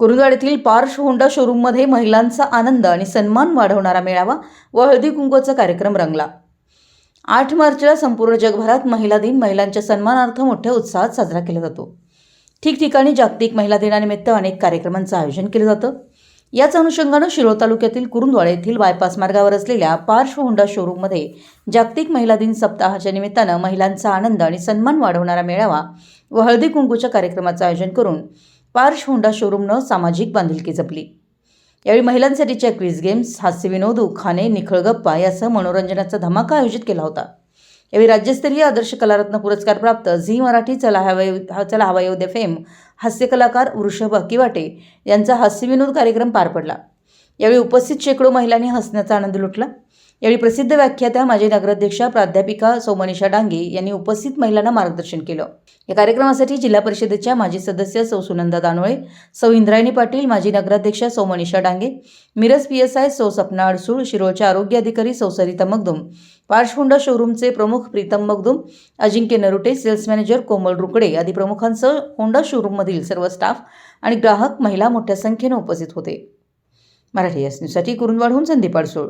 कुरुंदवाड येथील parched Honda शोरूममध्ये महिलांचा आनंद आणि सन्मान वाढवणारा मेळावा व हळदी कुंकवाचा कार्यक्रम रंगला. आठ मार्चला संपूर्ण जगभरात महिला दिन महिलांच्या सन्मानार्थ मोठ्या उत्साहात साजरा केला जातो. ठिकठिकाणी जागतिक महिला दिनानिमित्त अनेक कार्यक्रमांचं आयोजन केलं जातं. याच अनुषंगानं शिरोळ तालुक्यातील कुरुंदवाड येथील बायपास मार्गावर असलेल्या पार्श्व होंडा शोरूममध्ये जागतिक महिला दिन सप्ताहाच्या निमित्तानं महिलांचा आनंद आणि सन्मान वाढवणारा मेळावा व हळदी कुंकूच्या कार्यक्रमाचं आयोजन करून पार्श होंडा शोरूमनं सामाजिक बांधिलकी जपली. यावेळी महिलांसाठीच्या क्विज गेम्स हास्यविनोद उखाणे निखळ गप्पा यासह मनोरंजनाचा धमाका आयोजित केला होता. यावेळी राज्यस्तरीय आदर्श कलारत्न पुरस्कार प्राप्त झी मराठी चला हवा चला हवा येऊ दे फेम हास्य कलाकार वृषभ अकिवाटे यांचा हास्यविनोद कार्यक्रम पार पडला. यावेळी उपस्थित शेकडो महिलांनी हसण्याचा आनंद लुटला. यावेळी प्रसिद्ध व्याख्यात्या माजी नगराध्यक्षा प्राध्यापिका सौमनिषा डांगे यांनी उपस्थित महिलांना मार्गदर्शन केलं. या कार्यक्रमासाठी जिल्हा परिषदेच्या माजी सदस्य सौ सुनंदा दानोळे सौ इंद्रायणी पाटील माजी नगराध्यक्षा सौमनिषा Dange Miraj P S I सौ सपना अडसूळ शिरोळच्या आरोग्य अधिकारी सौ सरिता मगदुम पार्शहुंडा शोरूमचे प्रमुख प्रीतम मगदुम अजिंक्य नरुटे सेल्स मॅनेजर कोमल रुकडे आदी प्रमुखांसह होंडा शोरूममधील सर्व स्टाफ आणि ग्राहक महिला मोठ्या संख्येनं उपस्थित होते. मराठी एस न्यूजसाठी कुरुंदवाडहून संदीप अडसूळ.